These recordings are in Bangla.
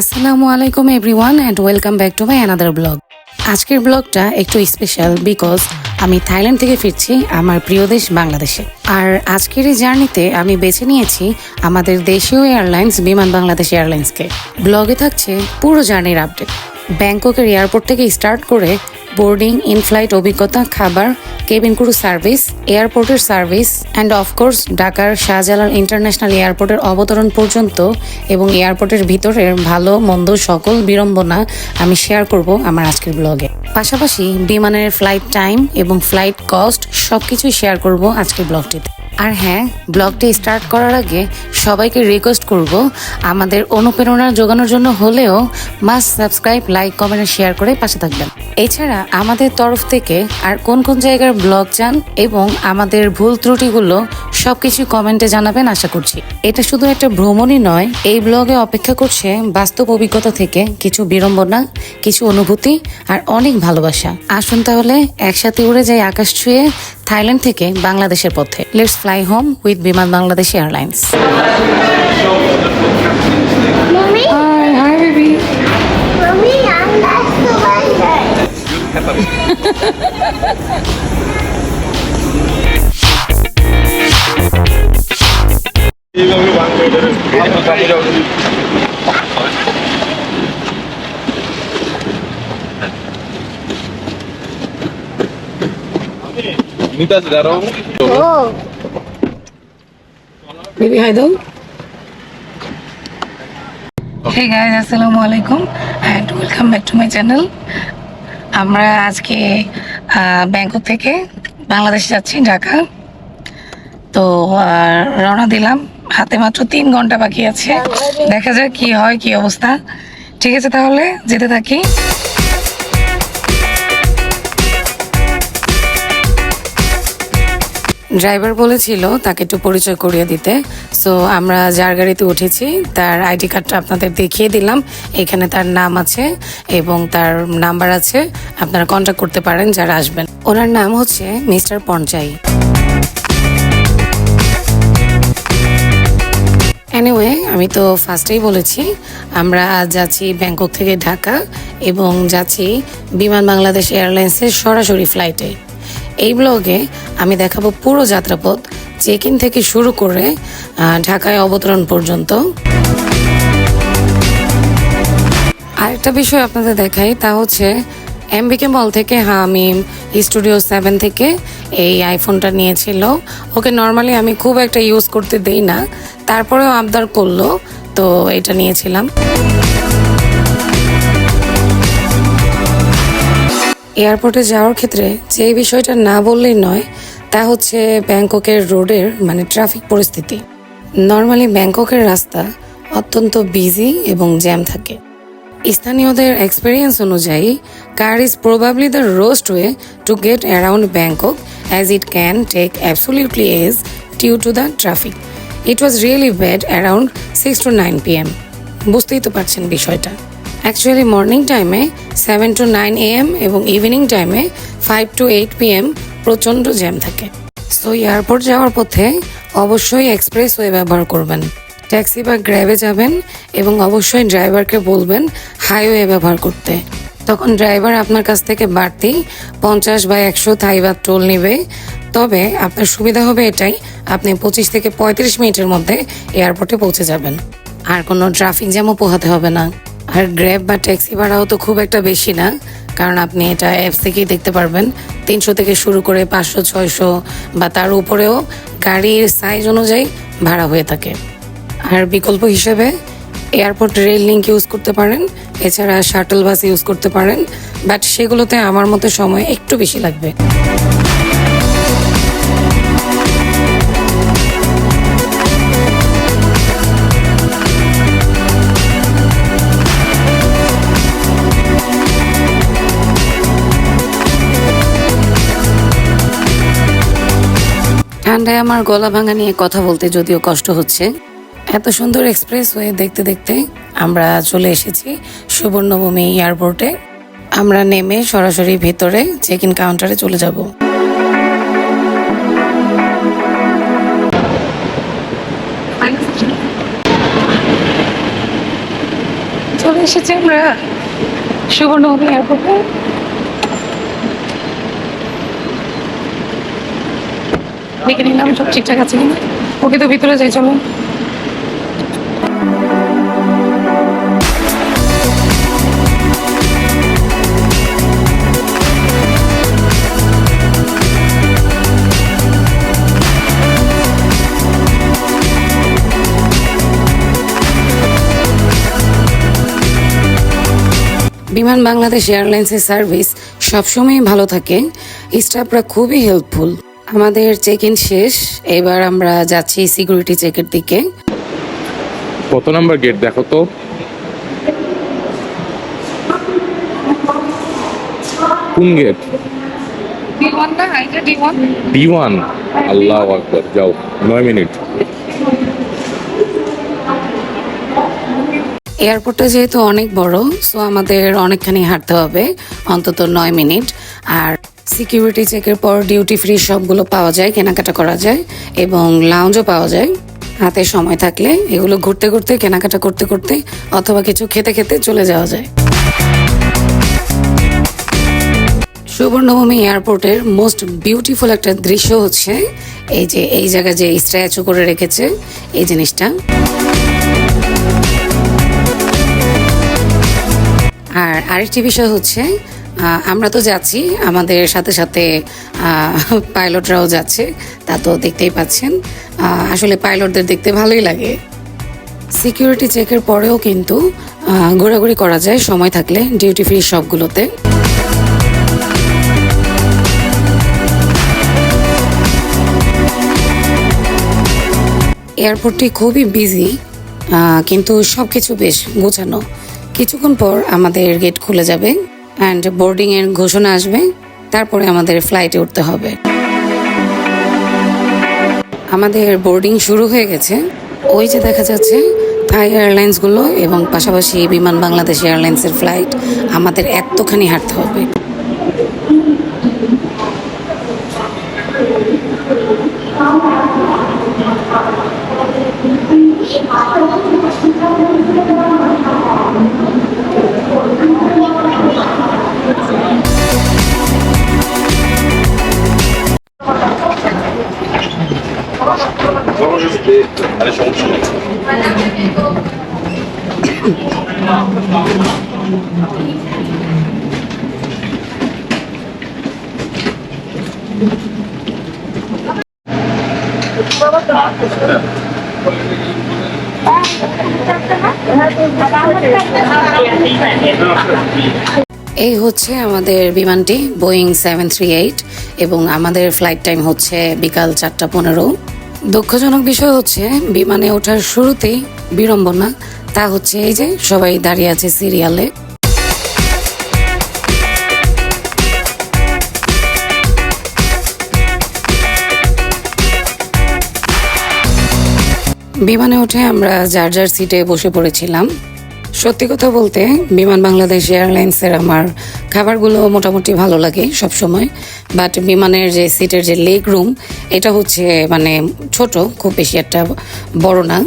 আসসালামু আলাইকুম everyone and welcome back to my another blog. আজকের ব্লগটা একটু স্পেশাল বিকজ আমি থাইল্যান্ড থেকে ফিরছি আমার প্রিয় দেশ বাংলাদেশে। আর আজকের এই জার্নিতে আমি বেছে নিয়েছি আমাদের দেশীয় এয়ারলাইন্স বিমান বাংলাদেশ এয়ারলাইন্সকে। ব্লগে থাকছে পুরো জার্নির আপডেট ব্যাংককের এয়ারপোর্ট থেকে স্টার্ট করে বোর্ডিং ইন ফ্লাইট অভিজ্ঞতা, খাবার কেবিন ক্রু সার্ভিস এয়ারপোর্টের সার্ভিস অ্যান্ড অফকোর্স ঢাকার শাহজালাল ইন্টারন্যাশনাল এয়ারপোর্টের অবতরণ পর্যন্ত এবং এয়ারপোর্টের ভিতরের ভালো, মন্দ সকল বিড়ম্বনা আমি শেয়ার করব আমার আজকের ব্লগে পাশাপাশি বিমানের ফ্লাইট টাইম এবং ফ্লাইট কস্ট সবকিছুই শেয়ার করব আজকের ব্লগটিতে আর হ্যাঁ ব্লগটি স্টার্ট করার আগে সবাইকে রিকোয়েস্ট করব, আমাদের অনুপ্রেরণা যোগানোর জন্য হলেও must subscribe like comment share করে পাশে থাকবেন। এছাড়া আমাদের তরফ থেকে আর কোন কোন জায়গার ব্লগ চান এবং আমাদের ভুল ত্রুটিগুলো সবকিছু কমেন্টে জানাবেন আশা করছি। এটা শুধু একটা ভ্রমণই নয়, এই ব্লগে অপেক্ষা করছে বাস্তব অভিজ্ঞতা থেকে কিছু বিড়ম্বনা, কিছু অনুভূতি আর অনেক ভালোবাসা। আসুন তাহলে একসাথে উড়ে যাই আকাশ ছুঁয়ে থাইল্যান্ড থেকে বাংলাদেশের পথে। Let's fly home with Biman Bangladesh airlines দাঁড়াও Oh, বেবি হাই দাও হে গাইজ আসসালামু আলাইকুম and welcome back to my channel আমরা আজকে আহ, ব্যাংকক থেকে বাংলাদেশ যাচ্ছি ঢাকা। তো আহ, রওনা দিলাম। হাতে মাত্র তিন ঘণ্টা বাকি আছে। দেখা যাক কি হয় কি অবস্থা। ঠিক আছে তাহলে যেতে থাকি। ড্রাইভার বলেছিল তাকে একটু পরিচয় করিয়ে দিতে। সো আমরা যার গাড়িতে উঠেছি, তার আইডি কার্ডটা আপনাদের দেখিয়ে দিলাম। এখানে তার নাম আছে এবং তার নাম্বার আছে। আপনারা কন্ট্যাক্ট করতে পারেন, যারা আসবেন। ওনার নাম হচ্ছে মিস্টার পঞ্চাই। এনিওয়ে আমি তো ফার্স্টেই বলেছি, আমরা আজ যাচ্ছি ব্যাংকক থেকে ঢাকা এবং যাচ্ছি বিমান বাংলাদেশ এয়ারলাইন্সের সরাসরি ফ্লাইটে এই ব্লগে আমি দেখাবো পুরো যাত্রাপথ চেক ইন থেকে শুরু করে ঢাকায় অবতরণ পর্যন্ত। আরেকটা বিষয় আপনাদের দেখাই, তা হচ্ছে এমবিকে মল থেকে হ্যাঁ আমি স্টুডিও সেভেন থেকে এই আইফোনটা নিয়েছিল। ওকে নর্মালি আমি খুব একটা ইউজ করতে দেই না, তারপরেও আবদার করল, তো এটা নিয়েছিলাম। এয়ারপোর্টে যাওয়ার ক্ষেত্রে যে বিষয়টা না বললেই নয়, তা হচ্ছে ব্যাংককের রোডের মানে ট্রাফিক পরিস্থিতি। নর্মালি ব্যাংককের রাস্তা অত্যন্ত বিজি এবং জ্যাম থাকে। স্থানীয়দের এক্সপিরিয়েন্স অনুযায়ী car is probably the worst way to get around Bangkok as it can take absolutely ages due to the traffic it was really bad around six to nine P M বুঝতেই তো পারছেন বিষয়টা। অ্যাকচুয়ালি মর্নিং টাইমে সেভেন টু নাইন এএম এবং ইভিনিং টাইমে five to eight P M প্রচণ্ড জ্যাম থাকে। সো এয়ারপোর্ট যাওয়ার পথে অবশ্যই এক্সপ্রেস ওয়ে ব্যবহার করবেন। ট্যাক্সি বা গ্র্যাবে যাবেন এবং অবশ্যই ড্রাইভারকে বলবেন হাইওয়ে ব্যবহার করতে। তখন ড্রাইভার আপনার কাছ থেকে বাড়তি পঞ্চাশ বা একশো থাই বা টোল নেবে। তবে আপনার সুবিধা হবে এটাই, আপনি পঁচিশ থেকে পঁয়ত্রিশ মিনিটের মধ্যে এয়ারপোর্টে পৌঁছে যাবেন। আর কোনো ট্রাফিক জ্যামও পোহাতে হবে না। আর গ্র্যাব বা ট্যাক্সি ভাড়াও তো খুব একটা বেশি না, কারণ আপনি এটা অ্যাপস থেকেই দেখতে পারবেন। তিনশো থেকে শুরু করে পাঁচশো, ছয়শো বা তার উপরেও গাড়ির সাইজ অনুযায়ী ভাড়া হয়ে থাকে। আর বিকল্প হিসেবে এয়ারপোর্ট রেল লিঙ্ক ইউজ করতে পারেন, এছাড়া শাটল বাস ইউজ করতে পারেন বাট সেগুলোতে আমার মতে সময় একটু বেশি লাগবে। ঠান্ডায় আমার গলা ভাঙা নিয়ে কথা বলতে যদিও কষ্ট হচ্ছে, এত সুন্দর এক্সপ্রেস ওয়ে দেখতে দেখতে আমরা চলে এসেছি সুবর্ণভূমি এয়ারপোর্টে আমরা নেমে সরাসরি ভেতরে চেক ইন কাউন্টারে চলে যাব। চলে এসেছি আমরা সুবর্ণভূমি এয়ারপোর্টে দেখে নিলাম, সব ঠিকঠাক আছে কিনা। ওকে তো ভিতরে যাই, চলো। বিমান বাংলাদেশ এয়ারলাইন্সের সার্ভিস সবসময়ই ভালো থাকে। স্টাফরা খুবই হেল্পফুল। আমাদের চেক ইন শেষ। এবার আমরা যাচ্ছি সিকিউরিটি চেকের দিকে। কত নাম্বার গেট দেখো তো? কোন গেট ডি ওয়ান আল্লাহ আকবর যাও নয় মিনিট। এয়ারপোর্টটা যেহেতু অনেক বড় সো আমাদের অনেকখানি হাঁটতে হবে অন্তত নয় মিনিট। আর সিকিউরিটি চেকের পর ডিউটি ফ্রি সবগুলো পাওয়া যায়, কেনাকাটা করা যায় এবং লাউঞ্জও পাওয়া যায়। হাতে সময় থাকলে এগুলো ঘুরতে ঘুরতে, কেনাকাটা করতে করতে অথবা কিছু খেতে খেতে চলে যাওয়া যায়। সুবর্ণভূমি এয়ারপোর্টের মোস্ট বিউটিফুল একটা দৃশ্য হচ্ছে এই যে, এই জায়গায় যে স্ট্যাচু করে রেখেছে এই জিনিসটা। আর আরেকটি বিষয় হচ্ছে আমরা তো যাচ্ছি। আমাদের সাথে সাথে পাইলটরাও যাচ্ছে। তা তো দেখতেই পাচ্ছেন। আসলে পাইলটদের দেখতে ভালোই লাগে। সিকিউরিটি চেকের পরেও কিন্তু ঘোরাঘুরি করা যায়। সময় থাকলে ডিউটি ফ্রি সবগুলোতে। এয়ারপোর্টটি খুবই বিজি কিন্তু সব কিছু বেশ গোছানো। কিছুক্ষণ পর আমাদের গেট খুলে যাবে। অ্যান্ড বোর্ডিং এর ঘোষণা আসবে। তারপরে আমাদের ফ্লাইটে উঠতে হবে। আমাদের বোর্ডিং শুরু হয়ে গেছে। ওই যে দেখা যাচ্ছে থাই এয়ারলাইন্সগুলো এবং পাশাপাশি বিমান বাংলাদেশ এয়ারলাইন্সের ফ্লাইট আমাদের এতখানি হাঁটতে হবে। এই হচ্ছে আমাদের বিমানটি, বোয়িং সেভেন থ্রি এইট, এবং আমাদের ফ্লাইট টাইম হচ্ছে বিকাল চারটা পনেরো। দুঃখজনক বিষয় হচ্ছে, বিমানে ওঠার শুরুতেই বিড়ম্বনা। তা হচ্ছে এই যে, সবাই দাঁড়িয়ে আছে সিরিয়ালে। বিমানে উঠে আমরা যার যার সিটে বসে পড়েছিলাম। সত্যি কথা বলতে, বিমান বাংলাদেশ এয়ারলাইন্সের আমার খাবারগুলো মোটামুটি ভালো লাগে সব সময় বাট বিমানের যে সিটের যে লেগ রুম এটা হচ্ছে মানে ছোট, খুব বেশি একটা বড় না।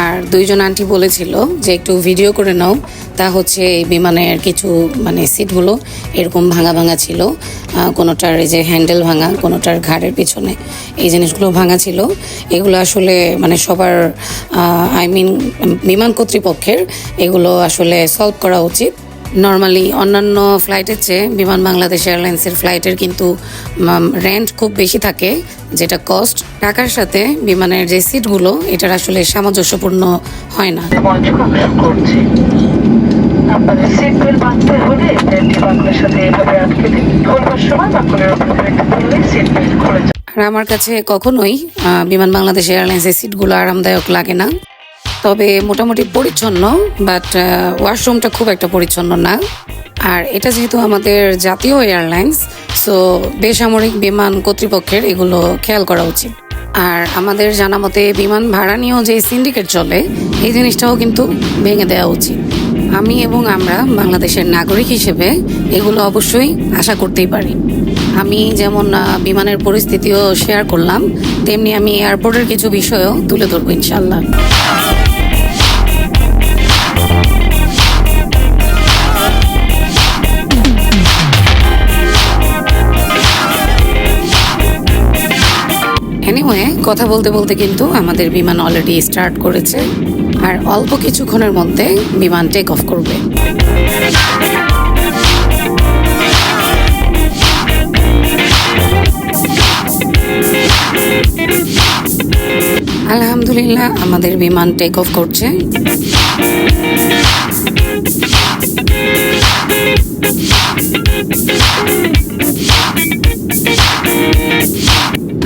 আর দুইজন আন্টি বলেছিল যে একটু ভিডিও করে নাও। তা হচ্ছে এই বিমানের কিছু মানে সিটগুলো এরকম ভাঙা ভাঙা ছিল। কোনোটার এই যে হ্যান্ডেল ভাঙা, কোনোটার ঘাড়ের পিছনে এই জিনিসগুলো ভাঙা ছিল। এগুলো আসলে মানে সবার আই মিন বিমান কর্তৃপক্ষের এগুলো আসলে সলভ করা উচিত। নর্মালি অন্যান্য ফ্লাইটের চেয়ে বিমান বাংলাদেশ এয়ারলাইন্সের ফ্লাইটের কিন্তু রেন্ট খুব বেশি থাকে যেটা কস্ট টাকার সাথে বিমানের যে সিটগুলো এটার আসলে সামঞ্জস্যপূর্ণ হয় না। মনোযোগ আকর্ষণ করছে। আপনাদের সিট বেল্ট বাঁধতে হলে বেল্টটি বাকলের সাথে এভাবে আটকে দিন। খুলবার সময় বাকলের উপর বেল্ট খুললে সিট বেল্ট খুলে যাবে। আর আমার কাছে কখনোই বিমান বাংলাদেশ এয়ারলাইন্সের সিটগুলো আরামদায়ক লাগে না। তবে মোটামুটি পরিচ্ছন্ন বাট ওয়াশরুমটা খুব একটা পরিচ্ছন্ন না। আর এটা যেহেতু আমাদের জাতীয় এয়ারলাইন্স সো বেসামরিক বিমান কর্তৃপক্ষের এগুলো খেয়াল করা উচিত। আর আমাদের জানা মতে বিমান ভাড়া নিয়েও যে সিন্ডিকেট চলে, এই জিনিসটাও কিন্তু ভেঙে দেওয়া উচিত। আমি এবং আমরা বাংলাদেশের নাগরিক হিসেবে এগুলো অবশ্যই আশা করতেই পারি। আমি যেমন বিমানের পরিস্থিতিও শেয়ার করলাম, তেমনি আমি এয়ারপোর্টের কিছু বিষয়ও তুলে ধরবো ইনশাল্লাহ এনিওয়ে কথা বলতে বলতে কিন্তু আমাদের বিমান অলরেডি স্টার্ট করেছে। আর অল্প কিছুক্ষণের মধ্যে বিমান টেক অফ করবে। আলহামদুলিল্লাহ, আমাদের বিমান টেক অফ করছে।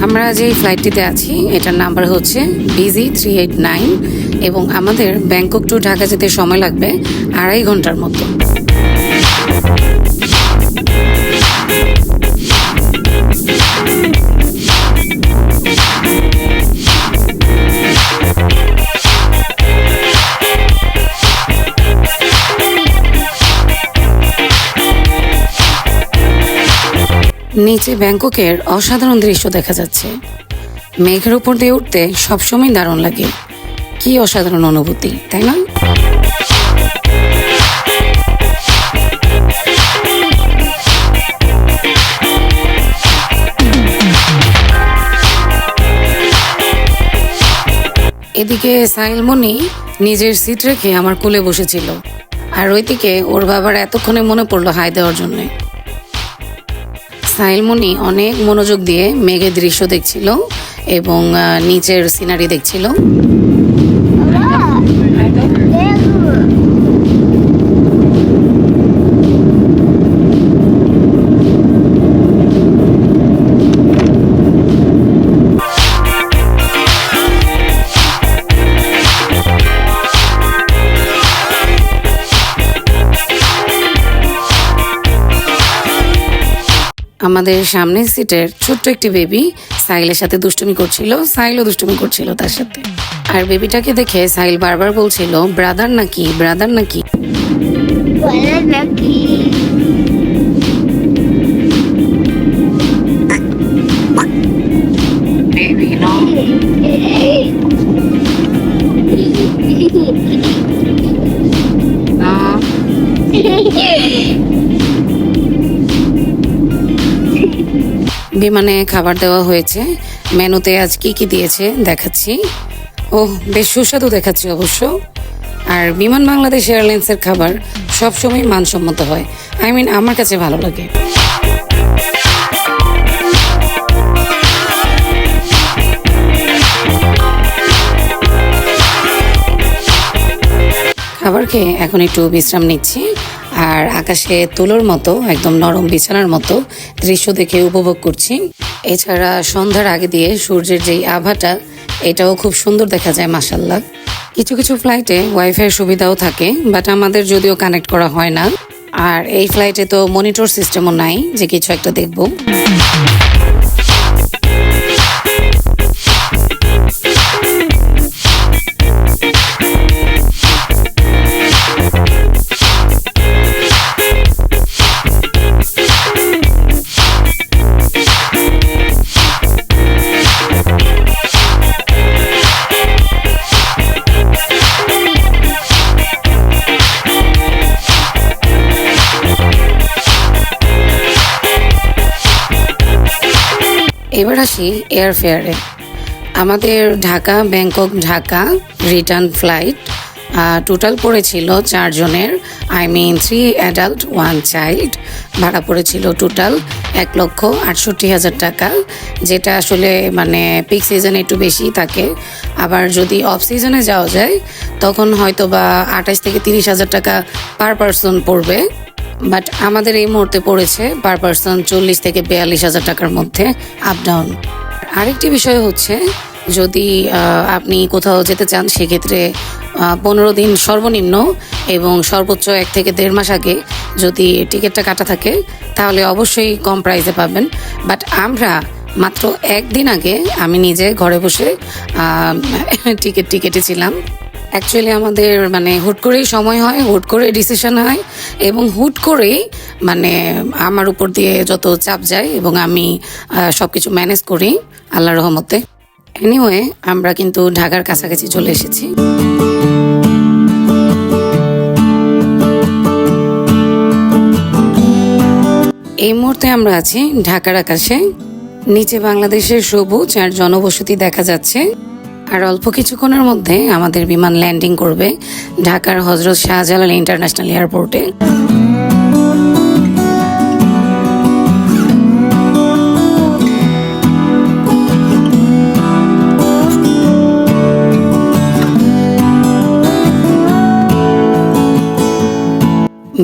আমরা যে ফ্লাইটটিতে আছি, এটার নাম্বার হচ্ছে বিজি থ্রি এইট নাইন এবং আমাদের ব্যাংকক টু ঢাকা যেতে সময় লাগবে আড়াই ঘণ্টার মতো। নিচে ব্যাংককের অসাধারণ দৃশ্য দেখা যাচ্ছে। মেঘের উপর দিয়ে উঠতে সবসময় দারুণ লাগে। কি অসাধারণ অনুভূতি, তাই না? এদিকে সাইলমণি নিজের সিট রেখে আমার কোলে বসেছিল। আর ওইদিকে ওর বাবার এতক্ষণে মনে পড়ল হাই দেওয়ার জন্যে। সাইলমণি অনেক মনোযোগ দিয়ে মেঘের দৃশ্য দেখছিল এবং নিচের সিনারি দেখছিল। আমাদের সামনের সিটের ছোট্ট একটি বেবি সাইলের সাথে দুষ্টুমি করছিল সাইলও দুষ্টুমি করছিল তার সাথে। আর বেবিটাকে দেখে সাইল বারবার বলছিল ব্রাদার নাকি ব্রাদার নাকি? বিমানে খাবার দেওয়া হয়েছে। মেনুতে আজ কি কি দিয়েছে দেখাচ্ছি। ও বেশ সুস্বাদু দেখাচ্ছি অবশ্য। আর বিমান বাংলাদেশ এয়ারলাইন্সের খাবার সবসময় মানসম্মত হয়। আই মিন, আমার কাছে ভালো লাগে। খাবার খেয়ে এখন একটু বিশ্রাম নিচ্ছি। আর আকাশে তুলোর মতো, একদম নরম বিছানার মতো দৃশ্য দেখে উপভোগ করছি। এছাড়া সন্ধ্যার আগে দিয়ে সূর্যের যেই আভাটা, এটাও খুব সুন্দর দেখা যায় মাসাল্লাহ কিছু কিছু ফ্লাইটে ওয়াইফাই সুবিধাও থাকে বাট আমাদের যদিও কানেক্ট করা হয় না। আর এই ফ্লাইটে তো মনিটর সিস্টেমও নাই, যে কিছু একটা দেখব। এয়ারফেয়ারে আমাদের Dhaka, Bangkok, Dhaka return flight total পড়েছিল চারজনের I mean three adult one child ভাড়া পড়েছিল টোটাল এক লক্ষ আটষট্টি হাজার টাকা, যেটা আসলে মানে পিক সিজনে একটু বেশি থাকে। আবার যদি অফ সিজনে যাওয়া যায়, তখন হয়তো বা আঠাশ থেকে তিরিশ হাজার টাকা পার পারসন পড়বে। বাট আমাদের এই মুহূর্তে পড়েছে পার পার্সন চল্লিশ থেকে বিয়াল্লিশ হাজার টাকার মধ্যে আপ ডাউন আরেকটি বিষয় হচ্ছে, যদি আপনি কোথাও যেতে চান, সেক্ষেত্রে পনেরো দিন সর্বনিম্ন এবং সর্বোচ্চ এক থেকে দেড় মাস আগে যদি টিকিটটা কাটা থাকে, তাহলে অবশ্যই কম প্রাইসে পাবেন। বাট আমরা মাত্র একদিন আগে আমি নিজে ঘরে বসে টিকিট টিকেটেছিলাম অ্যাকচুয়ালি আমাদের মানে হুট করেই সময় হয়, হুট করে ডিসিশন হয়, এবং হুট করেই মানে আমার উপর দিয়ে যত চাপ যায়, এবং আমি সব কিছু ম্যানেজ করি আল্লাহ রহমতে। এনিওয়ে আমরা কিন্তু ঢাকার কাছাকাছি চলে এসেছি। এই মুহূর্তে আমরা আছি ঢাকার আকাশে। নিচে বাংলাদেশের সবুজ আর জনবসতি দেখা যাচ্ছে। আর অল্প কিছুক্ষণের মধ্যে আমাদের বিমান ল্যান্ডিং করবে ঢাকার হজরত শাহজালাল ইন্টারন্যাশনাল এয়ারপোর্টে।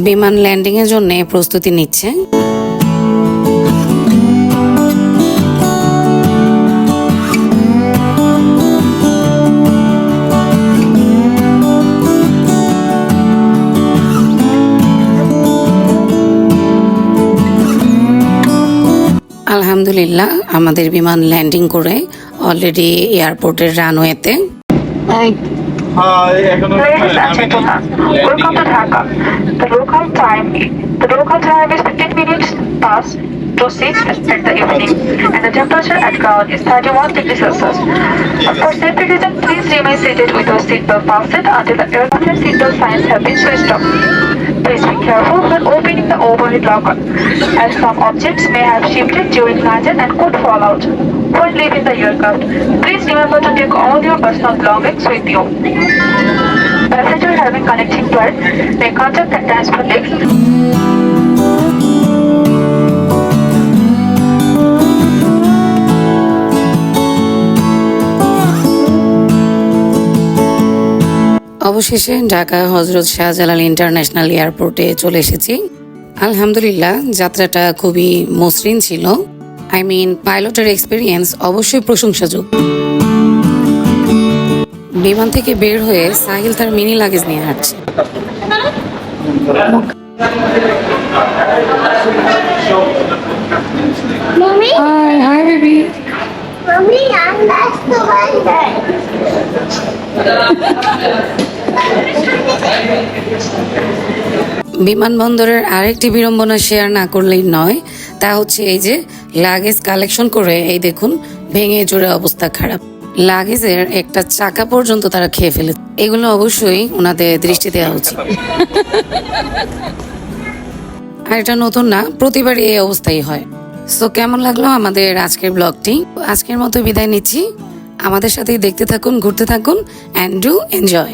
বিমান ল্যান্ডিং এর জন্য প্রস্তুতি নিচ্ছে। আলহামদুলিল্লাহ আমাদের বিমান ল্যান্ডিং করে অলরেডি এয়ারপোর্টের রানওয়েতে হ্যাঁ এখনও Ladies and gentlemen, welcome to Dhaka. The local time, the local time is 15 minutes past to 6 at the evening, and the temperature at ground is 31 degrees Celsius. For safety reasons, please remain seated with your seatbelt fastened until the aircraft seatbelt signs have been switched off. Please be careful when opening the overhead locker, as some objects may have shifted during landing and could fall out. When leaving the aircraft, please remember to take all your personal belongings with you. Passenger having connecting flight may contact the transport desk অবশেষে ঢাকা হজরত শাহজালাল ইন্টারন্যাশনাল এয়ারপোর্টে চলে এসেছি। আলহামদুলিল্লাহ যাত্রাটা খুবই মসৃণ ছিল। আই মিন পাইলটের এক্সপিরিয়েন্স অবশ্যই প্রশংসাযোগ্য। বিমান থেকে বের হয়ে সাহিল তার মিনি লাগেজ নিয়ে হাঁটছে। Hi hi baby I'm not the one বিমানবন্দরের আরেকটি বিড়ম্বনা শেয়ার না করলেই নয়, তা হচ্ছে এই যে লাগেজ কালেকশন করে, এই দেখুন, ভেঙে চড়ে অবস্থা খারাপ। লাগেজের একটা চাকা পর্যন্ত তারা খেয়ে ফেলে। এগুলো অবশ্যই ওনাদের দৃষ্টি দেওয়া উচিত। আর এটা নতুন না, প্রতিবারই এই অবস্থাই হয়। সো কেমন লাগল আমাদের আজকের ব্লগটি আজকের মতো বিদায় নিচ্ছি। আমাদের সাথেই দেখতে থাকুন, ঘুরতে থাকুন অ্যান্ড ডু এনজয়